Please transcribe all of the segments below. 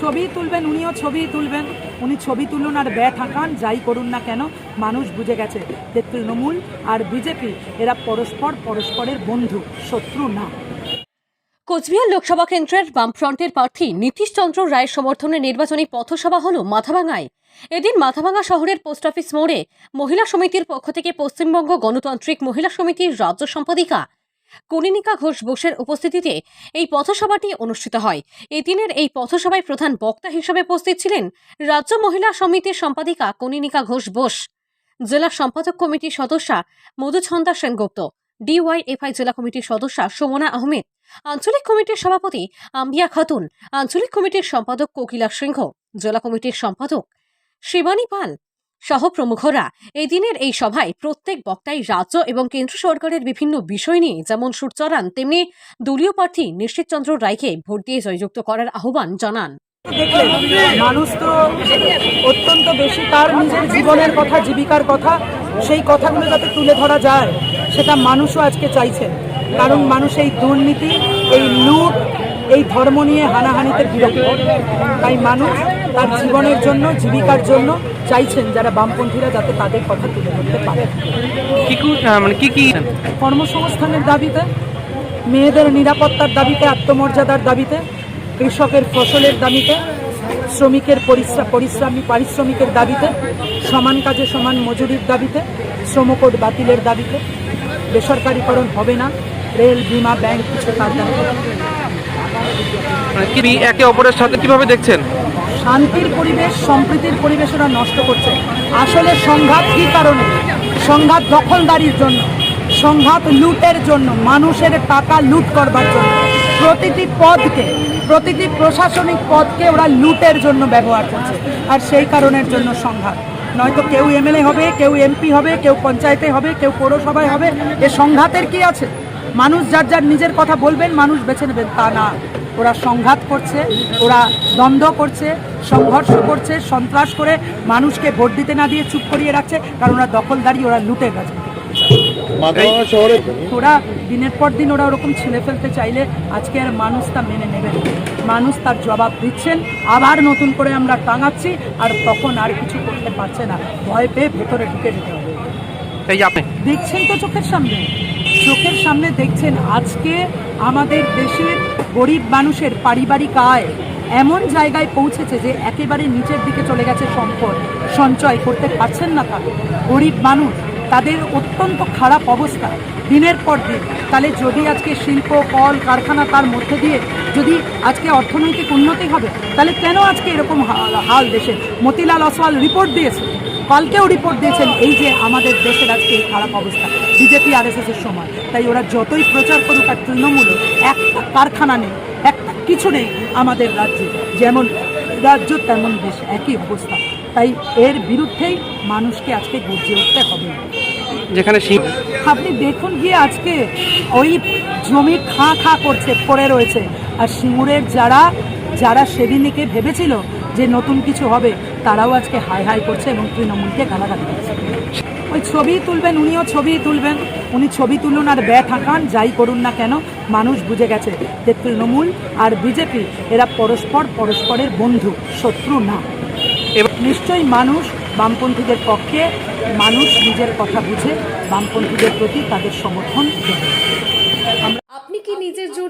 ছবি তুলবেন, উনিও ছবি তুলবেন। উনি ছবি তুলুন আর ব্যয় থাকান যাই করুন না কেন, মানুষ বুঝে গেছে। যে তৃণমূল আর বিজেপি, এরা পরস্পর পরস্পরের বন্ধু, শত্রু না। কোচবিহার লোকসভা কেন্দ্রের বামফ্রন্টের প্রার্থী নীতিশচন্দ্র রায়ের সমর্থনে নির্বাচনী পথসভা হল মাথাভাঙায়। এদিন মাথাভাঙা শহরের পোস্ট অফিস মোড়ে মহিলা সমিতির পক্ষ থেকে পশ্চিমবঙ্গ গণতান্ত্রিক মহিলা সমিতির রাজ্য সম্পাদিকা কনিনিকা ঘোষ বোসের উপস্থিতিতে এই পথসভাটি অনুষ্ঠিত হয়। এই দিনের এই পথসভায় প্রধান বক্তা হিসেবে উপস্থিত ছিলেন রাজ্য মহিলা সমিতির সম্পাদিকা কনিনিকা ঘোষ বোস, জেলা সম্পাদক কমিটির সদস্যা মধুছন্দা সেনগুপ্ত, ডিওয়াইএফআই জেলা কমিটির সদস্যা সুমনা আহমেদ, আঞ্চলিক কমিটির সভাপতি আম্বিয়া খাতুন, আঞ্চলিক কমিটির সম্পাদক কোকিলা সিংহ, জেলা কমিটির সম্পাদক শিবানী পাল সহ প্রমুখরা এই দিনের এই সভায় প্রত্যেক বক্তাই রাজ্য এবং কেন্দ্র সরকারের বিভিন্ন বিষয় নিয়ে যেমন সুর চড়ান, তেমনি দলীয় প্রার্থী নিশ্চিতচন্দ্র রায়কে ভোট দিয়ে জয়যুক্ত করার আহ্বান জানান। মানুষ তো অত্যন্ত বেশি তার নিজের জীবনের কথা, জীবিকার কথা, সেই কথাগুলো যাতে তুলে ধরা যায়, সেটা মানুষও আজকে চাইছেন। কারণ মানুষ এই দুর্নীতি, এই লুট, এই ধর্ম নিয়ে হানাহানিতে বিরক্ত। তাই মানুষ তার জীবনের জন্য জীবিকার জন্য চাইছেন যারা বামপন্থীরা যাতে তাদের কথা তুলে ধরতে পারে। কি মানে কি কি কর্মসংস্থানের দাবিতে মেয়েদের নিরাপত্তার দাবিতে আত্মমর্যাদার দাবিতে কৃষকের ফসলের দাবিতে শ্রমিকের পরিশ্রা পরিশ্রমী পারিশ্রমিকের দাবিতে সমান কাজে সমান মজুরির দাবিতে শ্রমকোড বাতিলের দাবিতে বেসরকারীকরণ হবে না রেল বিমা ব্যাংক কিছু কাজ দাবিতে মানে একে অপরের সাথে কীভাবে দেখছেন? শান্তির পরিবেশ, সম্প্রীতির পরিবেশ ওরা নষ্ট করছে। আসলে সংঘাত কী কারণে? সংঘাত দখলদারির জন্য, সংঘাত লুটের জন্য, মানুষের টাকা লুট করবার জন্য। প্রতিটি পদকে, প্রতিটি প্রশাসনিক পদকে ওরা লুটের জন্য ব্যবহার করছে। আর সেই কারণের জন্য সংঘাত। নয়তো কেউ এমএলএ হবে, কেউ এমপি হবে, কেউ পঞ্চায়েতে হবে, কেউ পৌরসভায় হবে। এ সংঘাতের কি আছে? মানুষ যার যার নিজের কথা বলবেন, মানুষ বেছে নেবেন, তা না। ওরা সংঘাত করছে ওরা দ্বন্দ্ব করছে সংঘর্ষ করছে সন্ত্রাস করে মানুষকে ভোট দিতে না দিয়ে চুপ করিয়ে রাখছে কারণ ওরা দখলদারি ওরা লুটে গেছে ওরা দিনের পর দিন ওরা ওরকম ছেলে ফেলতে চাইলে আজকে আর মানুষ তা মেনে নেবে না। মানুষ তার জবাব দিচ্ছেন আবার নতুন করে আমরা টাঙাচ্ছি আর তখন আর কিছু করতে পারছে না। ভয় পেয়ে ভেতরে ঢুকে যেতে হবে। দেখছেন তো চোখের সামনে? চোখের সামনে দেখছেন আজকে আমাদের দেশের গরিব মানুষের পারিবারিক আয় এমন জায়গায় পৌঁছেছে যে একেবারে নিচের দিকে চলে গেছে সম্পদ সঞ্চয় করতে পারছেন না তারা। গরিব মানুষ, তাদের অত্যন্ত খারাপ অবস্থা। দিনের পর দিন। তাহলে যদি আজকে শিল্প, কল, কারখানা তার মধ্যে দিয়ে যদি আজকে অর্থনৈতিক উন্নতি হবে, তাহলে কেন আজকে এরকম হাল- দেশে? মতিলাল অসওয়াল রিপোর্ট দিয়েছে। কালকেও রিপোর্ট দিয়েছেন এই যে আমাদের দেশের আজকে এই খারাপ অবস্থা। বিজেপি আর এর সময়। তাই ওরা যতই প্রচার করুক আর তৃণমূল একটা কারখানা নেই একটা কিছু নেই আমাদের রাজ্যে। যেমন রাজ্য তেমন দেশ একই অবস্থা। তাই এর বিরুদ্ধেই মানুষকে আজকে গর্জে উঠতে হবে। যেখানে আপনি দেখুন গিয়ে আজকে ওই জমি খাঁ খাঁ করছে পড়ে রয়েছে। আর সিঙ্গুরের যারা যারা সেদিনকে ভেবেছিল যে নতুন কিছু হবে তারাও আজকে হাই হাই করছে এবং তৃণমূলকে গালাগালি করছে ওই ছবি তুলবেন উনিও ছবি তুলবেন। উনি ছবি তুলুন আর ব্যয় থাকান যাই করুন না কেন মানুষ বুঝে গেছে যে তৃণমূল আর বিজেপি এরা পরস্পর পরস্পরের বন্ধু শত্রু না। এবার নিশ্চয়ই মানুষ বামপন্থীদের পক্ষে মানুষ নিজের কথা বুঝে বামপন্থীদের প্রতি তাদের সমর্থন দেবে। আপনি কি নিজের জন্য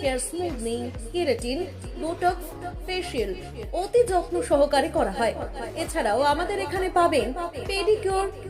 hair smoothing keratin botox facial অতি যত্ন সহকারে করা হয়। এছাড়াও আমাদের এখানে পাবেন pedicure